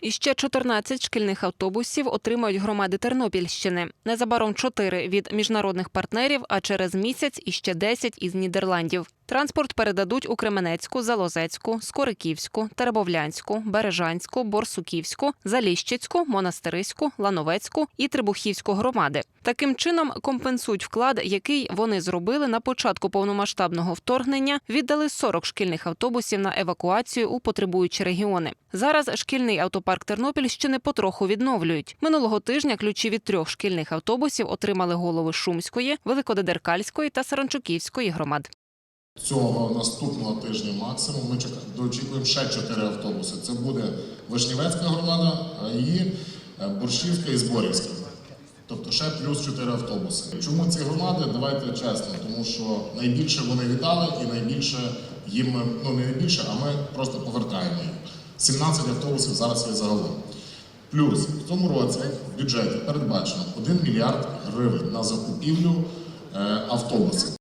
І ще 14 шкільних автобусів отримають громади Тернопільщини. Незабаром 4 від міжнародних партнерів, а через місяць іще 10 із Нідерландів. Транспорт передадуть у Кременецьку, Залозецьку, Скориківську, Теребовлянську, Бережанську, Борсуківську, Заліщицьку, Монастириську, Лановецьку і Трибухівську громади. Таким чином компенсують вклад, який вони зробили на початку повномасштабного вторгнення. Віддали 40 шкільних автобусів на евакуацію у потребуючі регіони. Зараз шкільний автопарк Тернопільщини потроху відновлюють. Минулого тижня ключі від трьох шкільних автобусів отримали голови Шумської, Великодедеркальської та Саранчуківської громад. Цього наступного тижня максимум ми очікуємо ще чотири автобуси. Це буде Вишнівецька громада, її е, Борщівська і Зборівська. Тобто ще плюс чотири автобуси. Чому ці громади? Давайте чесно, тому що найбільше вони віддали і найбільше їм ну не найбільше, а ми просто повертаємо їм. 17 автобусів зараз є загалом. Плюс в цьому році в бюджеті передбачено 1 мільярд гривень на закупівлю е, автобусів.